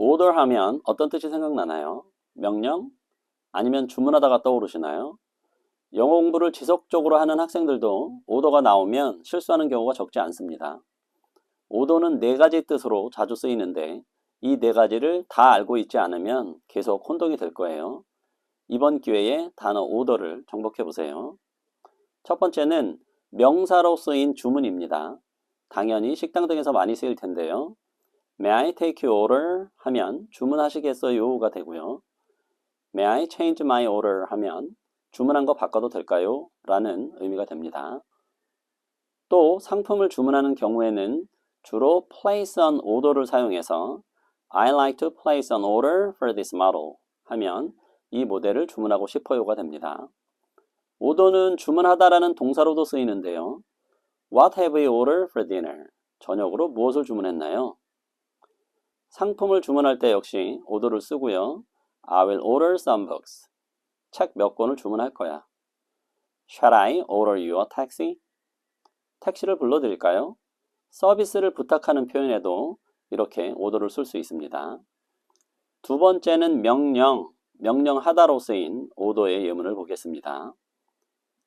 order 하면 어떤 뜻이 생각나나요? 명령? 아니면 주문하다가 떠오르시나요? 영어 공부를 지속적으로 하는 학생들도 오더가 나오면 실수하는 경우가 적지 않습니다. 오더는 네 가지 뜻으로 자주 쓰이는데 이 네 가지를 다 알고 있지 않으면 계속 혼동이 될 거예요. 이번 기회에 단어 오더를 정복해 보세요. 첫 번째는 명사로 쓰인 주문입니다. 당연히 식당 등에서 많이 쓰일 텐데요. May I take your order? 하면 주문하시겠어요?가 되고요. May I change my order? 하면 주문한 거 바꿔도 될까요? 라는 의미가 됩니다. 또 상품을 주문하는 경우에는 주로 place an order를 사용해서 I like to place an order for this model 하면 이 모델을 주문하고 싶어요가 됩니다. 오더는 주문하다라는 동사로도 쓰이는데요. What have you ordered for dinner? 저녁으로 무엇을 주문했나요? 상품을 주문할 때 역시 오더를 쓰고요. I will order some books. 책 몇 권을 주문할 거야. Shall I order you a taxi? 택시를 불러드릴까요? 서비스를 부탁하는 표현에도 이렇게 오더를 쓸 수 있습니다. 두 번째는 명령, 명령하다로 쓰인 오더의 예문을 보겠습니다.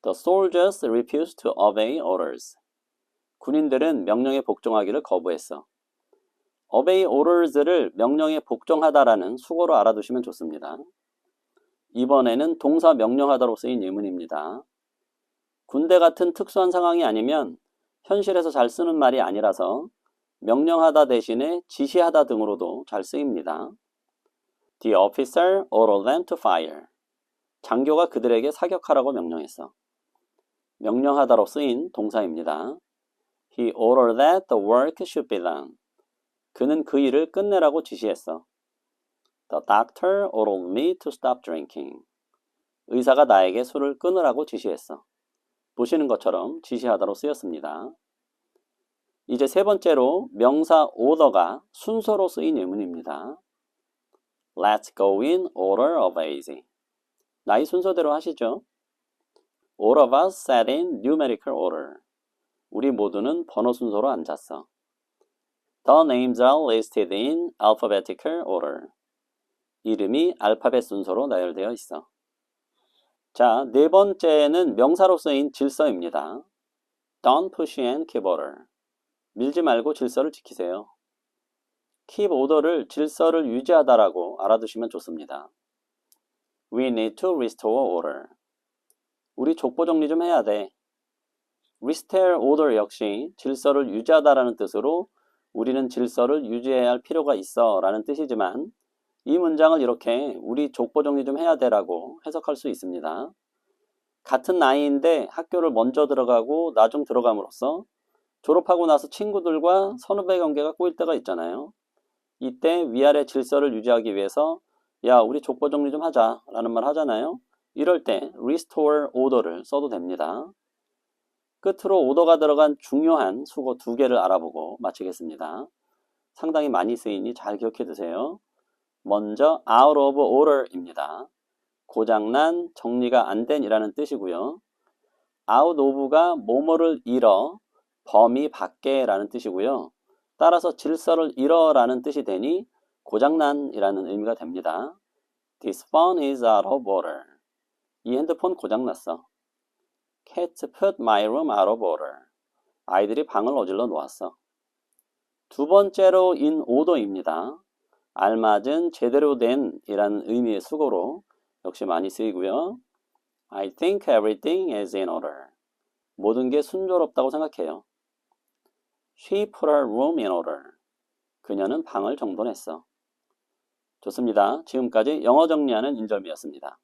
The soldiers refused to obey orders. 군인들은 명령에 복종하기를 거부했어. Obey orders를 명령에 복종하다라는 수고로 알아두시면 좋습니다. 이번에는 동사 명령하다로 쓰인 예문입니다. 군대 같은 특수한 상황이 아니면 현실에서 잘 쓰는 말이 아니라서 명령하다 대신에 지시하다 등으로도 잘 쓰입니다. The officer ordered them to fire. 장교가 그들에게 사격하라고 명령했어. 명령하다로 쓰인 동사입니다. He ordered that the work should be done. 그는 그 일을 끝내라고 지시했어. The doctor ordered me to stop drinking. 의사가 나에게 술을 끊으라고 지시했어. 보시는 것처럼 지시하다로 쓰였습니다. 이제 세 번째로 명사 order가 순서로 쓰인 예문입니다. Let's go in order of age. 나이 순서대로 하시죠. All of us sat in numerical order. 우리 모두는 번호 순서로 앉았어. The names are listed in alphabetical order. 이름이 알파벳 순서로 나열되어 있어. 자, 네 번째는 명사로 쓰인 질서입니다. Don't push and keep order. 밀지 말고 질서를 지키세요. keep order를 질서를 유지하다라고 알아두시면 좋습니다. We need to restore order. 우리 족보 정리 좀 해야 돼. restore order 역시 질서를 유지하다라는 뜻으로 우리는 질서를 유지해야 할 필요가 있어 라는 뜻이지만 이 문장을 이렇게 우리 족보 정리 좀 해야 되라고 해석할 수 있습니다. 같은 나이인데 학교를 먼저 들어가고 나중 들어감으로써 졸업하고 나서 친구들과 선후배 관계가 꼬일 때가 있잖아요. 이때 위아래 질서를 유지하기 위해서 야 우리 족보 정리 좀 하자 라는 말 하잖아요. 이럴 때 restore order를 써도 됩니다. 끝으로 오더가 들어간 중요한 수거 두 개를 알아보고 마치겠습니다. 상당히 많이 쓰이니 잘 기억해 두세요. 먼저 out of order입니다. 고장난, 정리가 안 된이라는 뜻이고요. out of가 뭐뭐를 잃어, 범위 밖에라는 뜻이고요. 따라서 질서를 잃어라는 뜻이 되니 고장난이라는 의미가 됩니다. This phone is out of order. 이 핸드폰 고장났어. Cats put my room out of order. 아이들이 방을 어질러 놓았어. 두 번째로 in order입니다. 알맞은 제대로 된 이라는 의미의 수고로 역시 많이 쓰이고요. I think everything is in order. 모든 게 순조롭다고 생각해요. She put her room in order. 그녀는 방을 정돈했어. 좋습니다. 지금까지 영어 정리하는 인절미였습니다.